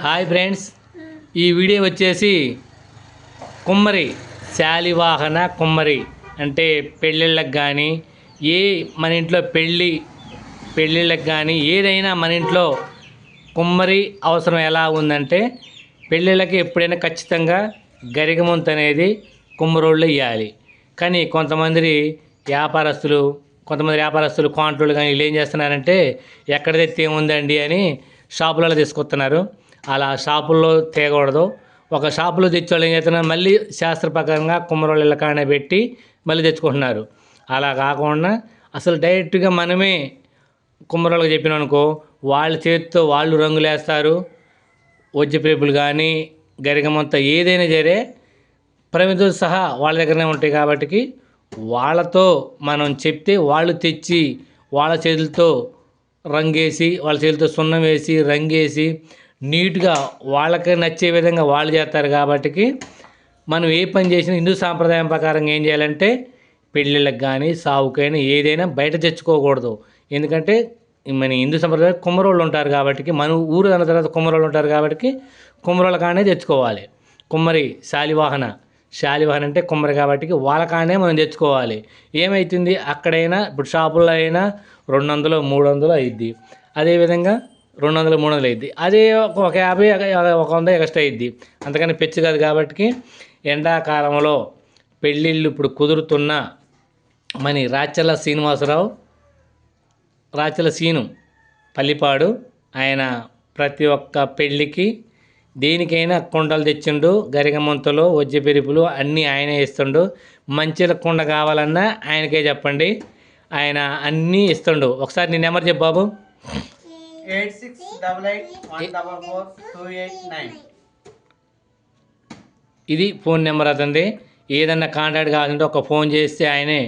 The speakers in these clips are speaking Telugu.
Hi friends. ఈ వీడియో వచ్చేసి కుమ్మరి శాలివాహన కుమ్మరి అంటే పెళ్ళిళ్ళకి కానీ ఏ మన ఇంట్లో పెళ్ళి పెళ్ళిళ్ళకి కానీ ఏదైనా మన ఇంట్లో కుమ్మరి అవసరం ఎలా ఉందంటే పెళ్ళిళ్ళకి ఎప్పుడైనా ఖచ్చితంగా గరిగముంత అనేది కుమ్మరోళ్ళు ఇవ్వాలి కానీ కొంతమంది వ్యాపారస్తులు కొంతమంది వ్యాపారస్తులు కాంట్రోళ్ళు కానీ వీళ్ళు ఏం చేస్తున్నారంటే ఎక్కడ తెస్తే ఏముందండి అని షాపులలో తీసుకొస్తున్నారు. అలా షాపుల్లో తేకూడదు. ఒక షాపులో తెచ్చేవాళ్ళు ఏం చేస్తున్నారు? మళ్ళీ శాస్త్ర ప్రకారంగా కుమ్మరోళ్ళు ఇళ్ళకాడనే పెట్టి మళ్ళీ తెచ్చుకుంటున్నారు. అలా కాకుండా అసలు డైరెక్ట్గా మనమే కుమ్మరోళ్ళకి చెప్పినాం అనుకో వాళ్ళ చేతితో వాళ్ళు రంగులు వేస్తారు వజ్రపేపులు కానీ గరిగమంత ఏదైనా సరే ప్రమిదతో సహా వాళ్ళ దగ్గరనే ఉంటాయి కాబట్టి వాళ్ళతో మనం చెప్తే వాళ్ళు తెచ్చి వాళ్ళ చేతులతో రంగేసి వాళ్ళ చేతులతో సున్నం వేసి రంగేసి నీట్గా వాళ్ళకి నచ్చే విధంగా వాళ్ళు చేస్తారు కాబట్టి మనం ఏ పని చేసినా హిందూ సాంప్రదాయం ప్రకారం ఏం చేయాలంటే పెళ్ళిళ్ళకి కానీ సావుకైనా ఏదైనా బయట తెచ్చుకోకూడదు. ఎందుకంటే మన హిందూ సంప్రదాయం కుమ్మరోళ్ళు ఉంటారు కాబట్టి మన ఊరు అన్న తర్వాత కుమ్మరోళ్ళు ఉంటారు కాబట్టి కుమ్మరోళ్ళ కానే తెచ్చుకోవాలి. కుమ్మరి శాలివాహన శాలివాహన అంటే కుమ్మరి కాబట్టి వాళ్ళ కానే మనం తెచ్చుకోవాలి. ఏమవుతుంది అక్కడైనా ఇప్పుడు షాపుల్లో అయినా రెండు వందలు మూడు వందలు అయింది అదేవిధంగా రెండు వందలు మూడు వందలు అయింది అదే ఒక యాభై ఒక వంద ఎక్స్ట్రా అయింది అంతకని పెచ్చు కాదు కాబట్టి ఎండాకాలంలో పెళ్ళిళ్ళు ఇప్పుడు కుదురుతున్న మన రాచల శ్రీనివాసరావు రాచల సీను పల్లిపాడు ఆయన ప్రతి ఒక్క పెళ్ళికి దేనికైనా కుండలు తెచ్చిండు గరిగమంతలు వజ్జ పెరుపులు అన్నీ ఆయనే ఇస్తుండు. మంచిల కుండ కావాలన్నా ఆయనకే చెప్పండి. ఆయన అన్నీ ఇస్తుండు. ఒకసారి నీ నెంబర్ చెప్పు బాబు. Eight six double eight one double four two eight nine ఇది ఫోన్ నెంబర్ అతనిది. ఏదన్నా కాంటాక్ట్ కావాలంటే ఒక ఫోన్ చేస్తే ఆయనే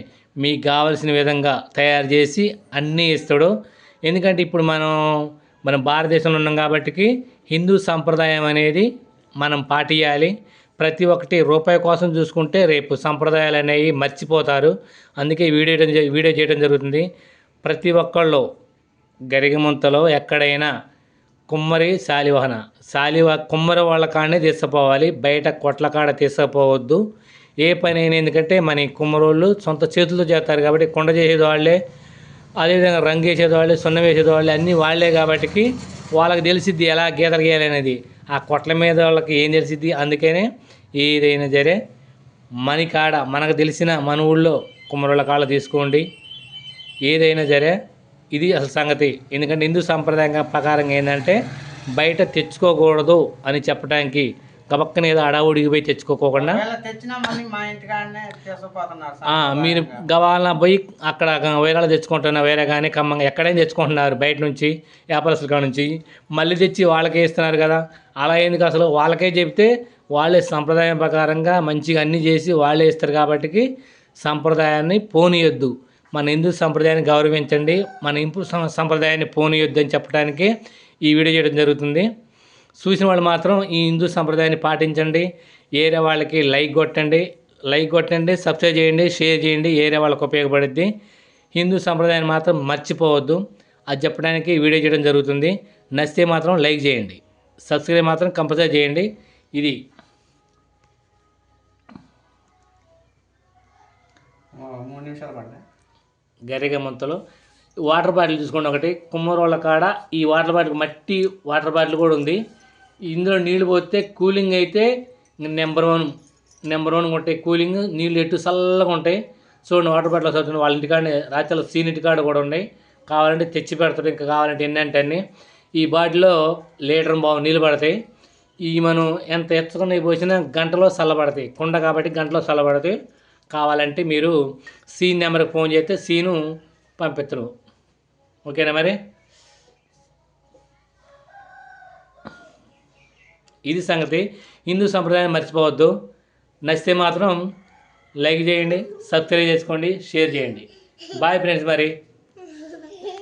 మీకు కావలసిన విధంగా తయారు చేసి అన్నీ ఇస్తాడు. ఎందుకంటే ఇప్పుడు మనం మన భారతదేశంలో ఉన్నాం కాబట్టి హిందూ సంప్రదాయం అనేది మనం పాటించాలి ప్రతి ఒక్కటి రూపాయి కోసం చూసుకుంటే రేపు సంప్రదాయాలు అనేవి మర్చిపోతారు. అందుకే వీడియో వీడియో చేయడం జరుగుతుంది. ప్రతి ఒక్కళ్ళు గరిగమంతలో ఎక్కడైనా కుమ్మరి శాలివాహన శాలివా కుమ్మరి వాళ్ళ కాడనే తీసుకుపోవాలి బయట కొట్ల కాడ తీసుకుపోవద్దు ఏ పని అయినా ఎందుకంటే మన కుమ్మరోళ్ళు సొంత చేతులతో చేస్తారు కాబట్టి కొండ చేసేది వాళ్ళే అదేవిధంగా రంగు వేసేది వాళ్ళే సున్నం వేసేది వాళ్ళే అన్నీ వాళ్ళే కాబట్టి వాళ్ళకి తెలిసిద్ది ఎలా గీతలు గీయాలనేది ఆ కొట్ల మీద వాళ్ళకి ఏం తెలిసిద్ది? అందుకనే ఏదైనా సరే మన కాడ మనకు తెలిసిన మన ఊళ్ళో కుమ్మరోళ్ళ కాళ్ళ తీసుకోండి. ఏదైనా సరే ఇది అసలు సంగతి. ఎందుకంటే హిందూ సాంప్రదాయం ప్రకారంగా ఏంటంటే బయట తెచ్చుకోకూడదు అని చెప్పడానికి గబక్కన ఏదో అడావుడికి పోయి తెచ్చుకోకుండా మీరు గవాలన పోయి అక్కడ వేరే తెచ్చుకుంటున్నా వేరే కానీ ఖమ్మంగా ఎక్కడైనా తెచ్చుకుంటున్నారు బయట నుంచి వ్యాపారస్తుల కాడ నుంచి. మళ్ళీ తెచ్చి వాళ్ళకే ఇస్తున్నారు కదా. అలా ఎందుకు అసలు వాళ్ళకే చెప్తే వాళ్ళే సంప్రదాయం ప్రకారంగా మంచిగా అన్నీ చేసి వాళ్ళే ఇస్తారు కాబట్టి సంప్రదాయాన్ని పోనీయొద్దు. మన హిందూ సంప్రదాయాన్ని గౌరవించండి మన ఇంపు సం- సంప్రదాయాన్ని పోనీయొద్దని చెప్పడానికి ఈ వీడియో చేయడం జరుగుతుంది. చూసిన వాళ్ళు మాత్రం ఈ హిందూ సంప్రదాయాన్ని పాటించండి ఏరే వాళ్ళకి లైక్ కొట్టండి లైక్ కొట్టండి సబ్స్క్రైబ్ చేయండి షేర్ చేయండి ఏరే వాళ్ళకి ఉపయోగపడుద్ది. హిందూ సంప్రదాయాన్ని మాత్రం మర్చిపోవద్దు. అది చెప్పడానికి వీడియో చేయడం జరుగుతుంది. నచ్చితే మాత్రం లైక్ చేయండి. సబ్స్క్రైబ్ మాత్రం కంపల్సరీ చేయండి. ఇది మూడు నిమిషాలు పడ్డా గరిగ ముంతలో వాటర్ బాటిల్ చూసుకోండి ఒకటి. కుమ్మరోళ్ళ కాడ ఈ వాటర్ బాటిల్ మట్టి వాటర్ బాటిల్ కూడా ఉంది. ఇందులో నీళ్ళు పోతే కూలింగ్ అయితే నెంబర్ వన్ నెంబర్ వన్ ఉంటాయి కూలింగ్. నీళ్ళు ఎటు చల్లగా ఉంటాయి. చూడండి వాటర్ బాటిల్ చదువుతుంది వాళ్ళ ఇంటికాడ రాత్రి సీన్ ఇంటికాడ కూడా ఉన్నాయి. కావాలంటే తెచ్చి పెడతారు. ఇంకా కావాలంటే ఎన్నంటే అన్ని. ఈ బాటిల్లో లీటర్ బాగు నీళ్ళు పడతాయి. ఈ మనం ఎంత ఎత్తుకుని పోసినా గంటలో చల్లబడతాయి. కుండ కాబట్టి గంటలో చల్లబడతాయి. కావాలంటే మీరు సీన్ నెంబర్కి ఫోన్ చేస్తే సీను పంపిస్తారు ఓకేనా మరి? ఇది సంగతి. హిందూ సంప్రదాయం మర్చిపోవద్దు. నచ్చితే మాత్రం లైక్ చేయండి సబ్స్క్రైబ్ చేసుకోండి షేర్ చేయండి. బాయ్ ఫ్రెండ్స్ మరి.